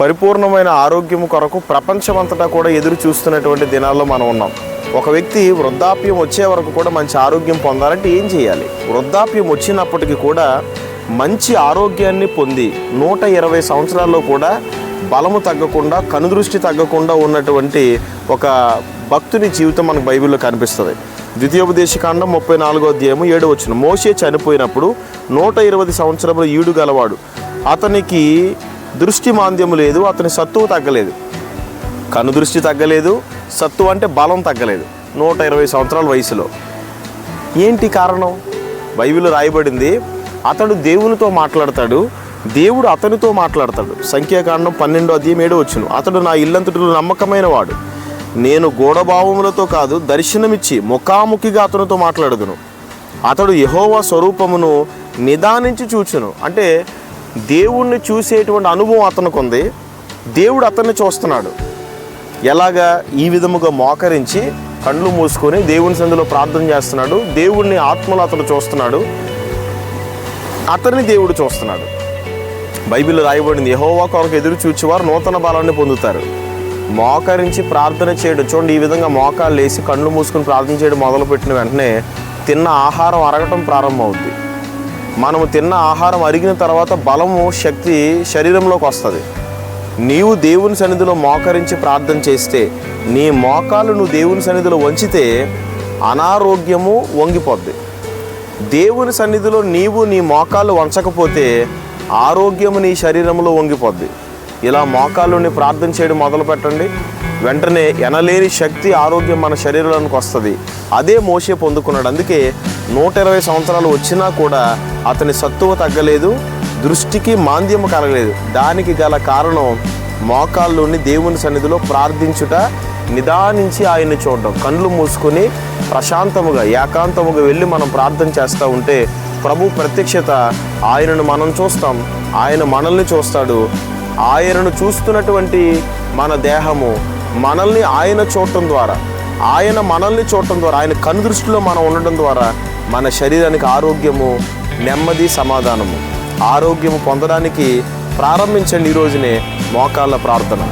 పరిపూర్ణమైన ఆరోగ్యం కొరకు ప్రపంచమంతటా కూడా ఎదురు చూస్తున్నటువంటి దినాల్లో మనం ఉన్నాం. ఒక వ్యక్తి వృద్ధాప్యం వచ్చే వరకు కూడా మంచి ఆరోగ్యం పొందాలంటే ఏం చేయాలి? వృద్ధాప్యం వచ్చినప్పటికీ కూడా మంచి ఆరోగ్యాన్ని పొంది నూట ఇరవై సంవత్సరాల్లో కూడా బలము తగ్గకుండా కనుదృష్టి తగ్గకుండా ఉన్నటువంటి ఒక భక్తుని జీవితం మనకు బైబిల్లో కనిపిస్తుంది. ద్వితీయోపదేశకాండం ముప్పై నాలుగో అధ్యాయము ఏడు వచ్చిన మోసే చనిపోయినప్పుడు నూట ఇరవై సంవత్సరముల ఈడు గలవాడు. అతనికి దృష్టి మాంద్యము లేదు అతని సత్తువు తగ్గలేదు. కను దృష్టి తగ్గలేదు సత్తు అంటే బలం తగ్గలేదు. నూట ఇరవై సంవత్సరాల వయసులో. ఏంటి కారణం? బైబిల్ రాయబడింది అతడు దేవునితో మాట్లాడతాడు దేవుడు అతనితో మాట్లాడతాడు. సంఖ్యాకాండం పన్నెండో అధ్యయం ఏడో వచ్చును అతడు నా ఇల్లంతటిలో నమ్మకమైన వాడు. నేను గూఢభావములతో కాదు దర్శనమిచ్చి ముఖాముఖిగా అతనితో మాట్లాడదును. అతడు యహోవా స్వరూపమును నిదానించి చూచును. అంటే దేవుణ్ణి చూసేటువంటి అనుభవం అతనికి ఉంది దేవుడు అతన్ని చూస్తున్నాడు. ఎలాగా ఈ విధముగా మోకరించి కళ్ళు మూసుకొని దేవుని సందులో ప్రార్థన చేస్తున్నాడు. దేవుణ్ణి ఆత్మలో అతను చూస్తున్నాడు. అతన్ని దేవుడు చూస్తున్నాడు. బైబిల్ రాయబడింది యహోవా కొరకు ఎదురు చూచేవారు నూతన బలాన్ని పొందుతారు. మోకరించి ప్రార్థన చేయడం చూడండి ఈ విధంగా మోకాళ్ళు వేసి కళ్ళు మూసుకొని ప్రార్థన చేయడం మొదలుపెట్టిన వెంటనే తిన్న ఆహారం అరగటం ప్రారంభమవుద్ది. మనము తిన్న ఆహారం అరిగిన తర్వాత బలము శక్తి శరీరంలోకి వస్తుంది. నీవు దేవుని సన్నిధిలో మోకరించి ప్రార్థన చేస్తే నీ మోకాలు నువ్వు దేవుని సన్నిధిలో వంచితే అనారోగ్యము వంగిపోద్ది. దేవుని సన్నిధిలో నీవు నీ మోకాలు వంచకపోతే ఆరోగ్యము నీ శరీరంలో వంగిపోద్ది. ఇలా మోకాలుని ప్రార్థన చేయడం మొదలు పెట్టండి. వెంటనే ఎనలేని శక్తి ఆరోగ్యం మన శరీరంలోనికి వస్తుంది. అదే మోసే పొందుకున్నాడు. అందుకే నూట ఇరవై సంవత్సరాలు వచ్చినా కూడా అతని సత్తువ తగ్గలేదు దృష్టికి మాంద్యము కలగలేదు. దానికి గల కారణం మోకాళ్ళుని దేవుని సన్నిధిలో ప్రార్థించుట నిదానించి ఆయన్ని చూడడం. కళ్ళు మూసుకొని ప్రశాంతముగా ఏకాంతముగా వెళ్ళి మనం ప్రార్థన చేస్తూ ఉంటే ప్రభు ప్రత్యక్షత ఆయనను మనం చూస్తాం. ఆయన మనల్ని చూస్తాడు. ఆయనను చూస్తున్నటువంటి మన దేహము మనల్ని ఆయన చూడటం ద్వారా ఆయన మనల్ని చూడటం ద్వారా ఆయన కనుదృష్టిలో మనం ఉండడం ద్వారా మన శరీరానికి ఆరోగ్యము నెమ్మది సమాధానము. ఆరోగ్యము పొందడానికి ప్రారంభించండి ఈ రోజునే మోకాళ్ళ ప్రార్థన.